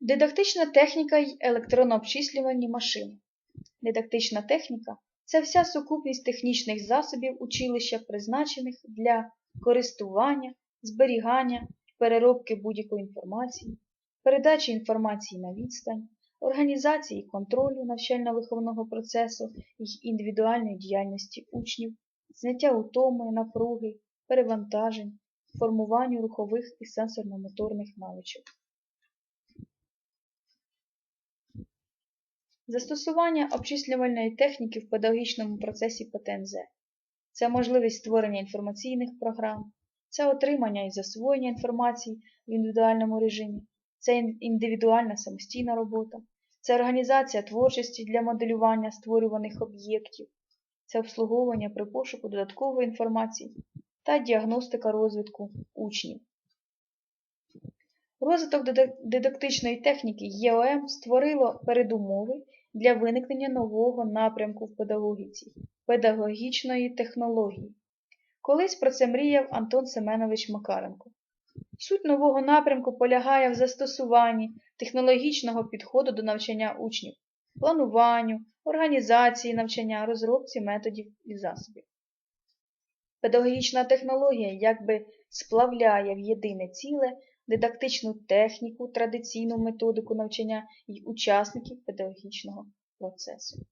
Дидактична техніка й електронно-обчислювальні машини. Дидактична техніка це вся сукупність технічних засобів училища, призначених для користування, зберігання, переробки будь-якої інформації, передачі інформації на відстань, організації контролю навчально-виховного процесу й індивідуальної діяльності учнів, зняття утоми, напруги, перевантажень, формуванню рухових і сенсорно-моторних навичок. Застосування обчислювальної техніки в педагогічному процесі ПТНЗ – це можливість створення інформаційних програм, це отримання і засвоєння інформації в індивідуальному режимі, це індивідуальна самостійна робота, це організація творчості для моделювання створюваних об'єктів, це обслуговування при пошуку додаткової інформації та діагностика розвитку учнів. Розвиток дидактичної техніки ЄОМ створило передумови для виникнення нового напрямку в педагогіці педагогічної технології. Колись про це мріяв Антон Семенович Макаренко. Суть нового напрямку полягає в застосуванні технологічного підходу до навчання учнів, плануванню, організації навчання, розробці методів і засобів. Педагогічна технологія якби сплавляє в єдине ціле дидактичну техніку, традиційну методику навчання і учасників педагогічного процесу.